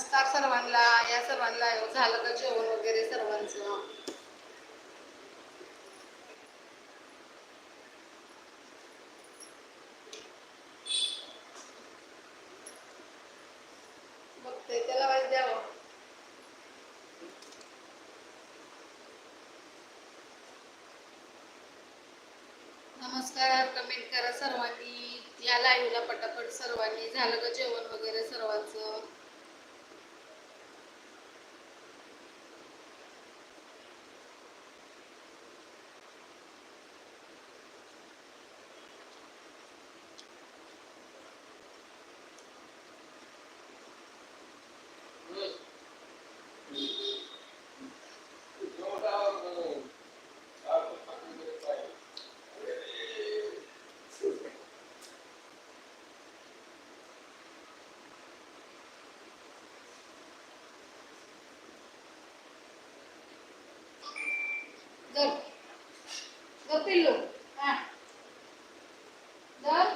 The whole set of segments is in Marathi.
नमस्कार सर्वांना. या सर्वांना झालं का जेवण वगैरे सर्वांचं? बघते त्याला वाईट द्यावं. नमस्कार कमेंट करा सर्वांनी. या लाईव्हला पटापट सर्वांनी. झालं का जेवण वगैरे सर्वांचं? पिल्लू. हा. जर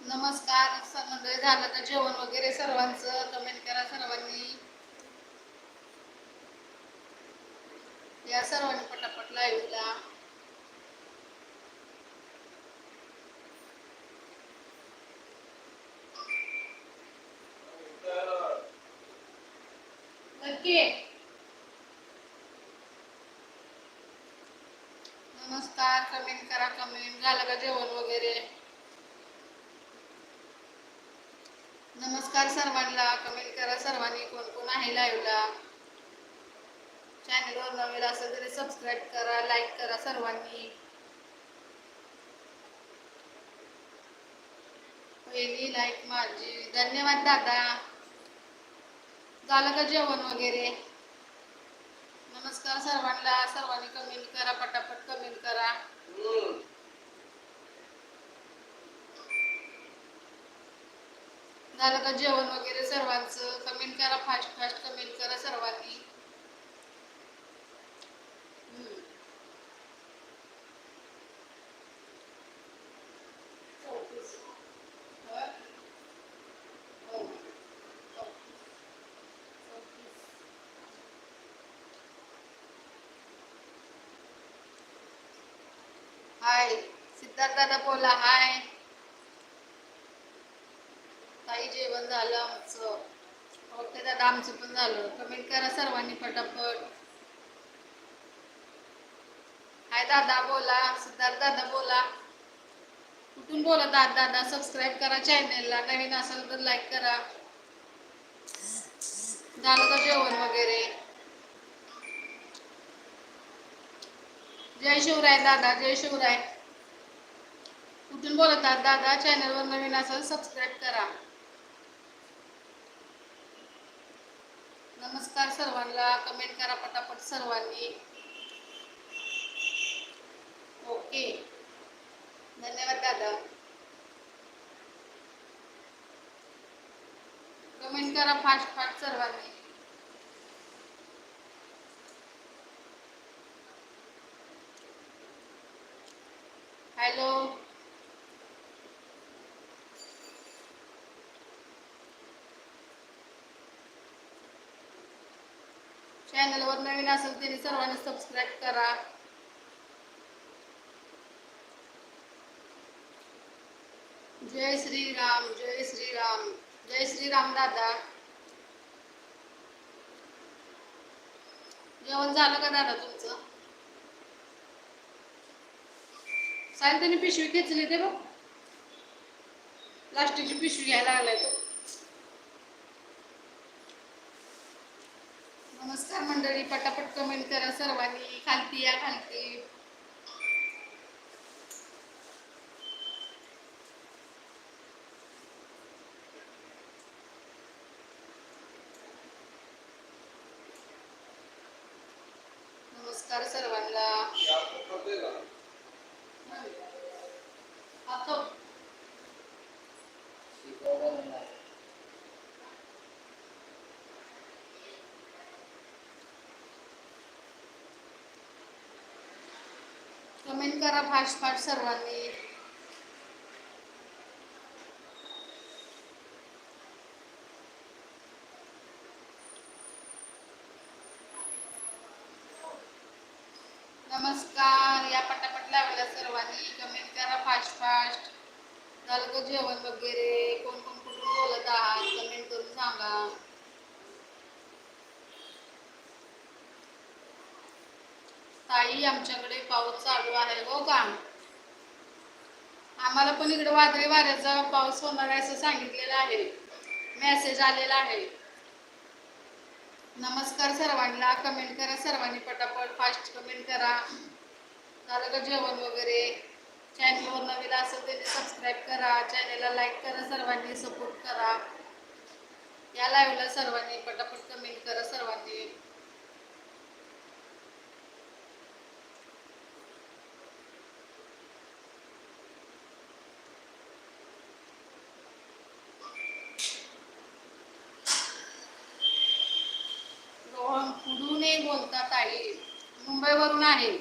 नमस्कार मंडळी झालं का? जेवण वगैरे सर्वांचं? कमेंट करा सर्वांनी. या सर्वांनी पटापट लाईव्हला नक्की. नमस्कार कमेंट करा कमेंट झालं का जेवण वगैरे? नमस्कार सर्वांना कमेंट करा सर्वांनी कोण कोण आहे लाईव्हला चॅनलवर नवीन असेल तरी सबस्क्राईब करा लाईक करा सर्वांनी. पहिली लाईक माझी. धन्यवाद दादा. झालं का जेवण वगैरे? नमस्कार सर्वांना. सर्वांनी कमेंट करा पटापट कमेंट करा. झालं का जेवण वगैरे सर्वांचं? कमेंट करा फास्ट फास्ट कमेंट करा सर्वांनी. हाय. सिद्धार्थ दादा बोला हाय. ताई जेवण झालं आमचं. ओके दादा आमचं पण झालं. कमेंट करा सर्वांनी पटापट हाय दादा बोला. सिद्धार्थ दादा बोला. कुठून बोला दादा दादा? सबस्क्राईब करा चॅनेलला नवीन असेल तर लाईक करा. झालं का जेवण वगैरे? जय शिवराय दादा जय शिवराय. कुठून बोलत आहात दादा? चॅनलवर नवीन असाल सबस्क्राईब करा. नमस्कार सर्वांना कमेंट करा पटापट सर्वांनी. ओके धन्यवाद दादा. कमेंट करा फास्ट फास्ट सर्वांनी. हॅलो. चॅनलवर नवीन असेल त्यांनी सर्वांनी सबस्क्राईब करा. जय श्रीराम जय श्रीराम जय श्रीराम दादा. जेवण झालं का दादा तुमचं? त्यांनी पिशवी खेचली ते बघ. प्लास्टिकची पिशवी घ्यायला लागलाय तो. नमस्कार मंडळी पटापट कमेंट करा सर्वांनी. खालती या खालती. नमस्कार सर आता कमेंट करा भाषपाठ सर्वांनी. नमस्कार या पटापट लावल्या सर्वांनी. कमेंट करा फास्ट फास्ट झालं का जेवण वगैरे कोण कोण कुठून बोलत आहात कमेंट करून सांगा. ताई आमच्याकडे पाऊस चालू आहे हो का? आम्हाला पण इकडे वादळी वाऱ्याचा पाऊस होणार आहे असं सांगितलेलं आहे. मेसेज आलेला आहे. नमस्कार सर्वांना. कमेंट करा सर्वांनी पटापट. फास्ट कमेंट करा. झालं का जेवण वगैरे? चॅनलवर नवीन असेल त्याने सबस्क्राईब करा. चॅनलला लाईक करा सर्वांनी. सपोर्ट करा. या लाईव्हला सर्वांनी पटापट कमेंट करा सर्वांनी रोहन नाही बोलता ताई मुंबईवरून आहे.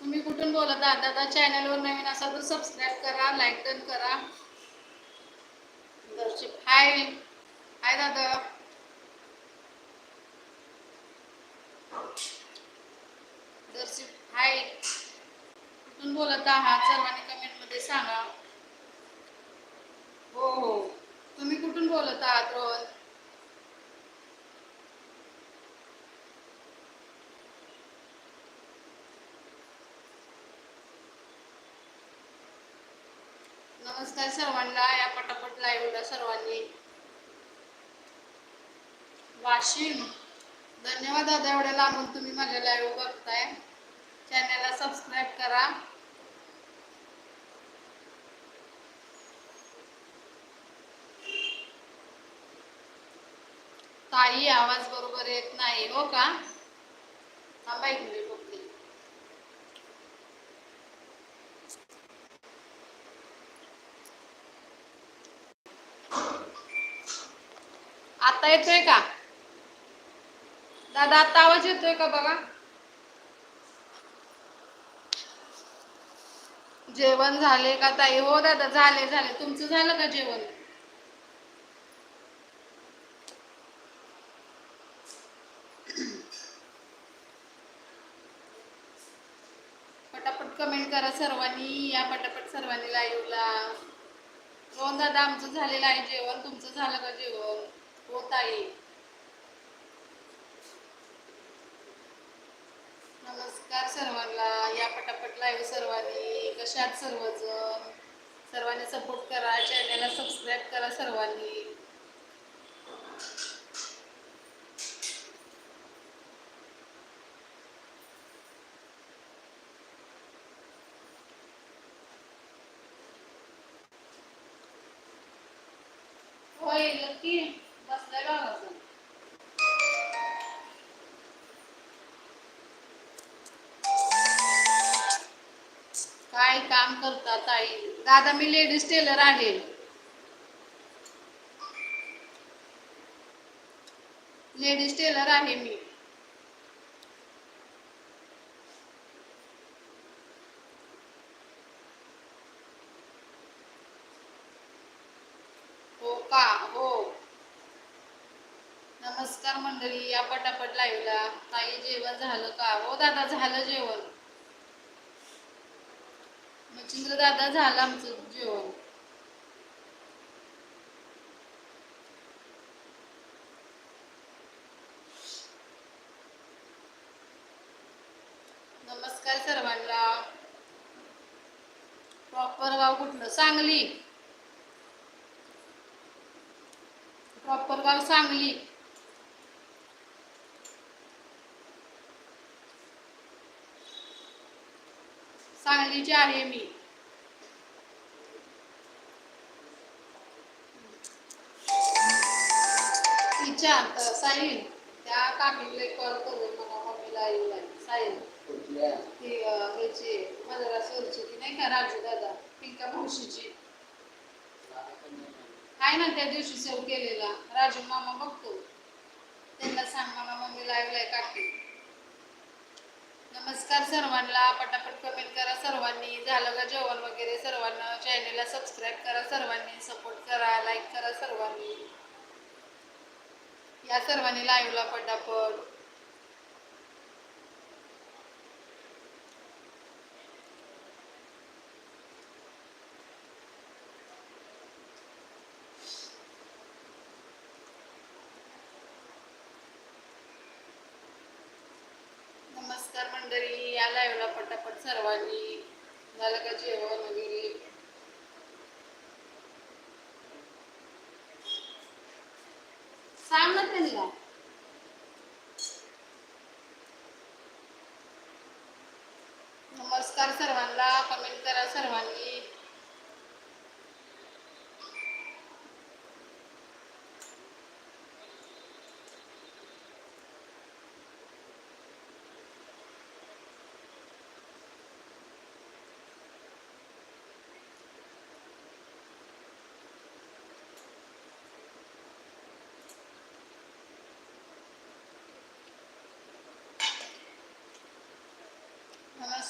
तुम्ही कुठून बोलत आहात? दादा चॅनलवर नवीन असाल तर सबस्क्राईब करा लाईक डन करा. दर्शिक हाय. हाय दादा. दर्शिक हाय. कुठून बोलत आहात? सर्वांनी कमेंटमध्ये सांगा. हो हो. तुम्ही कुठून बोलत आहात रोहन? नमस्कार सर्वांना या पटापट लाईव्हला सर्वांनी. वाशिम. धन्यवाद दादा एवढ्या लांबून तुम्ही माझ्या लाईव्ह बघताय. चॅनलला सबस्क्राईब करा. ताई आवाज बरोबर येत नाही हो का? थांबा एक आता येतोय का? दादा आता आवाज येतोय का बघा? जेवण झाले का ताई? हो दादा झाले झाले. तुमचं झालं का जेवण? पटापट कमेंट करा सर्वांनी. या पटापट सर्वांनी लाईव्हला हो दादा आमचं झालेलं आहे जेवण. तुमचं झालं का जेवण? होता येईल. नमस्कार सर्वांना. या पटापट लाईव्ह सर्वांनी कशात सर्वजण? सर्वांनी सपोर्ट करा. चॅनलला सबस्क्राईब करा सर्वांनी. दादा मी लेडीज टेलर आहे. लेडीज टेलर आहे मी. हो का? हो. नमस्कार मंडळी या पटापट लाईव्हला ताई जेवण झालं का? हो दादा झालं जेवण. दादा झालं आमचं जेवण नमस्कार सर्वांना. प्रॉपर गाव कुठलं? सांगली. प्रॉपर गाव सांगली. सांगलीची आहे मी. अं, साहिल त्या काकीला कॉल करून मला मम्मीला येऊ लागली साहिल ती ह्याची मदरा सरची ती नाही का राजू दादा पिंका मावशीची? आहे ना त्या दिवशी सेव केलेला राजू मामा बघतो. त्यांना सांग मामा मम्मी आहे काकी. नमस्कार सर्वांना. पटापट कमेंट करा. सर्वांनी झालं का जेवण वगैरे? सर्वांना चॅनलला सबस्क्राईब करा. सर्वांनी सपोर्ट करा. लाईक करा सर्वांनी. या सर्वांनी लाईव्हला पटापट. नमस्कार मंडळी या लाईव्हला पटापट सर्वांनी झालं का जेवण वगैरे सांग ना त्यांना नमस्कार सर्वांना कमेंट करा सर्वांनी.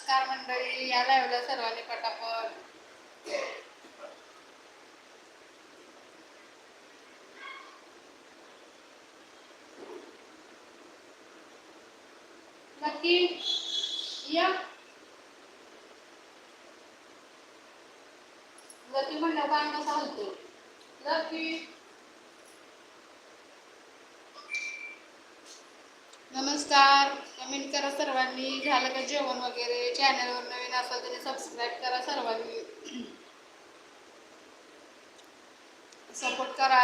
नमस्कार मंडळी याला एवढं सर्वांनी पटापट. नक्की या. लकी म्हणलं काय कसा हलतो लकी नमस्कार कमेंट करा सर्वांनी. झालं का जेवण वगैरे? चॅनलवर नवीन असाल तरी सबस्क्राईब करा सर्वांनी. सपोर्ट करा.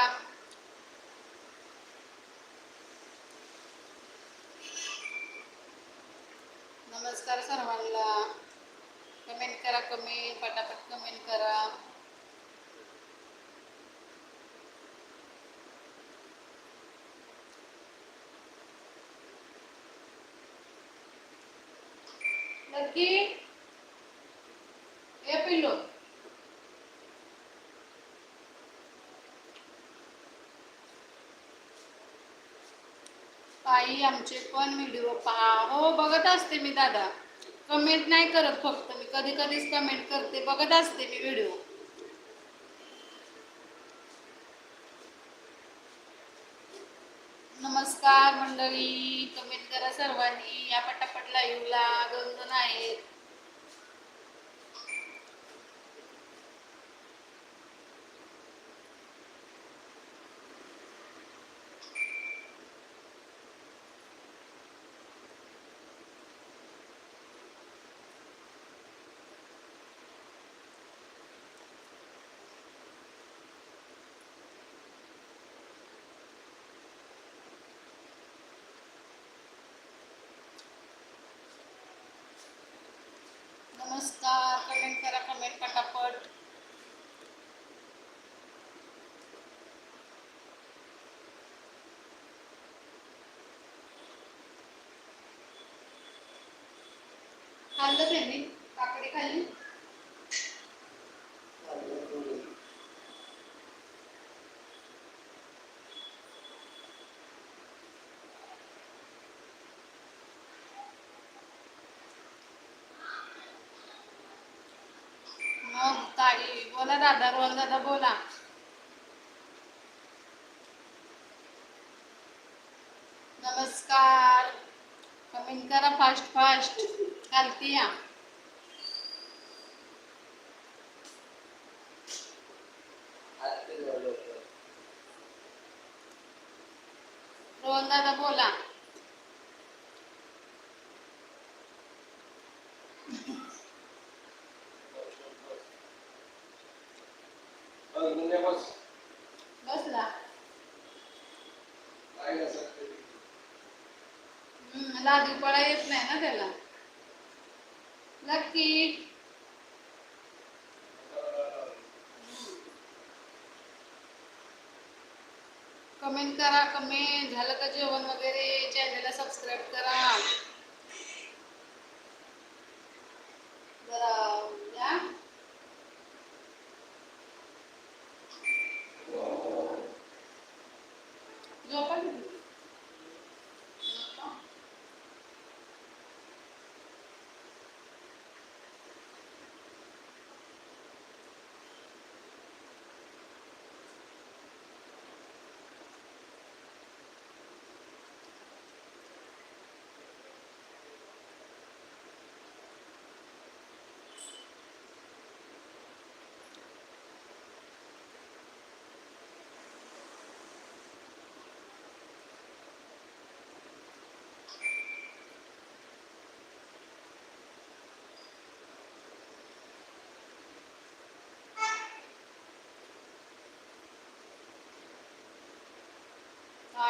नमस्कार सर्वांना. कमेंट करा कमेंट पटापट कमेंट करा. नक्की हे piloto. ताई आमचे पण व्हिडिओ पहा. हो बघत असते मी दादा. कमेंट नाही करत फक्त मी. कधी कधीच कमेंट करते. बघत असते मी व्हिडिओ नमस्कार मंडळी. कमेंट करा सर्वांनी. या पटा लाईव्हला दोन दोन आहेत नमस्कार कमेंट करा कमेंट पटापट खाल्लं त्यांनी काकडी खाल्ली मग ताई बोला दादा रोल दादा बोला. नमस्कार. कमेंट करा फास्ट फास्ट चालती या रोहन दादा बोला बसला. हम्म, लाजू पडा येत नाही ना त्याला. नक्की कमेंट करा कमेंट. झालं का जेवण वगैरे? चॅनलला सबस्क्राईब करा. জপার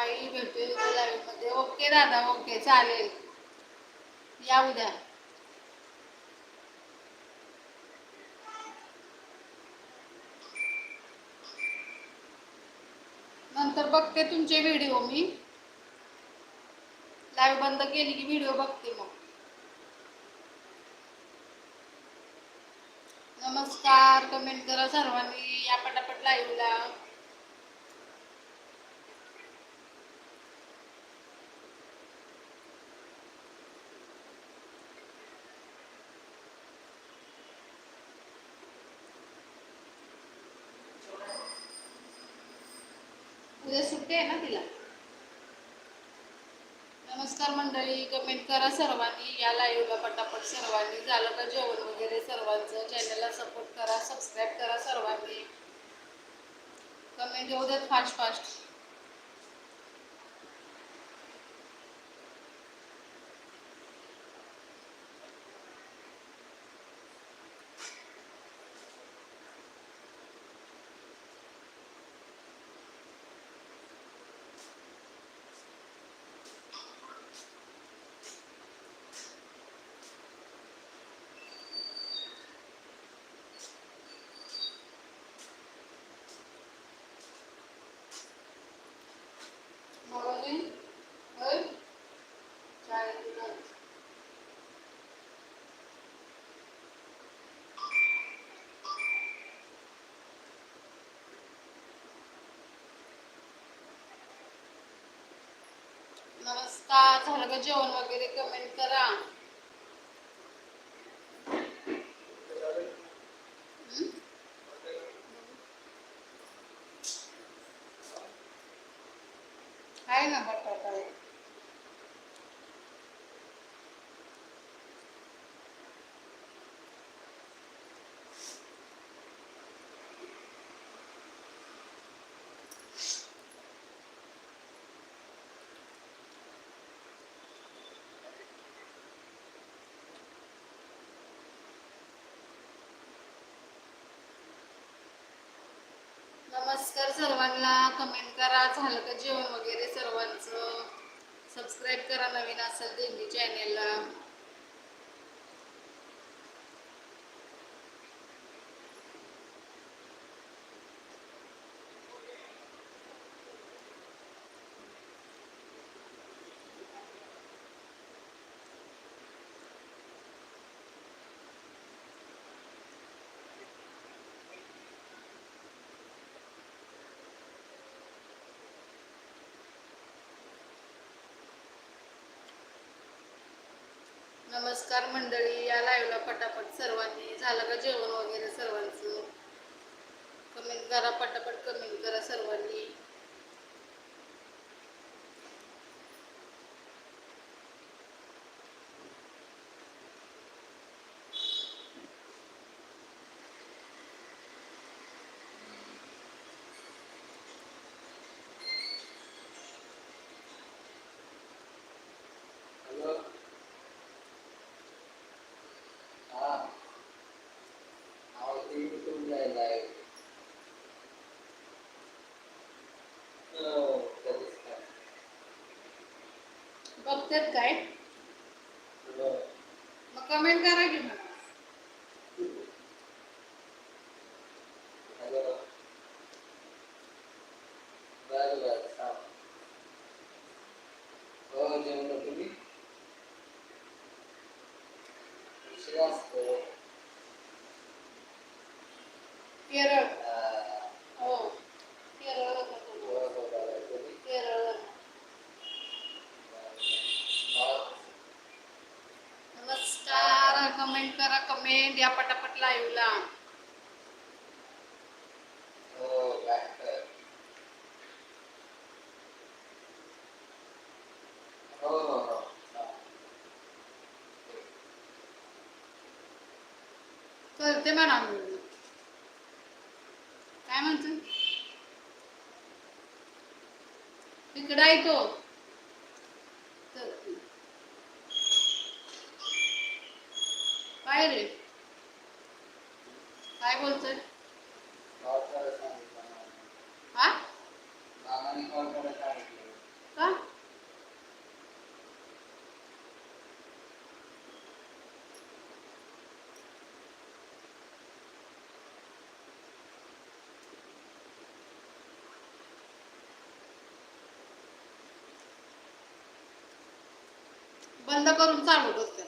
आई भेटू लाईव्हमध्ये ओके दादा ओके चालेल. या उद्या. नंतर बघते तुमचे व्हिडिओ मी. लाईव्ह बंद केली की व्हिडिओ बघते मग. नमस्कार कमेंट करा सर्वांनी. या पटापट लाईव्हला. उद्या सुट्टी आहे ना तिला? नमस्कार मंडळी कमेंट करा सर्वांनी. या लाईव्हला पटापट सर्वांनी. झालं का जेवण वगैरे सर्वांचं? चॅनलला सपोर्ट करा सबस्क्राईब करा सर्वांनी. कमेंट येऊ देत फास्ट फास्ट नमस्कार. झालं का जेवण वगैरे? कमेंट करा. आहे ना बटाटा आहे. नमस्कार सर्वांना. कमेंट करा. झालं का जेवण वगैरे सर्वांचं? सबस्क्राईब करा नवीन असेल दिल्ली चॅनेलला नमस्कार मंडळी या लाईव्हला पटापट सर्वांनी झालं का जेवण वगैरे सर्वांचं? कमेंट करा पटापट कमेंट करा सर्वांनी हॅलो हा आवाज टीव्ही तुम जायला आहे हो, कधीच काय. बघतात काय. मग कमेंट करा की असतो. केरळ हा, हो केरळ होता तो. हो, हो, बरं. तुम्ही? केरळ बरं. नमस्कार कमेंट करा कमेंट या पटापट लाईव्हला हो, काय तर. हो, हो, हो. हा. करते म्हणा काय म्हणतो? इकडे आहे तो. काय रे? काय बोलतोय कॉल करायला सांगितलं मला. हा मामाने कॉल करायला सांगितलं. बंद करून चालू करते.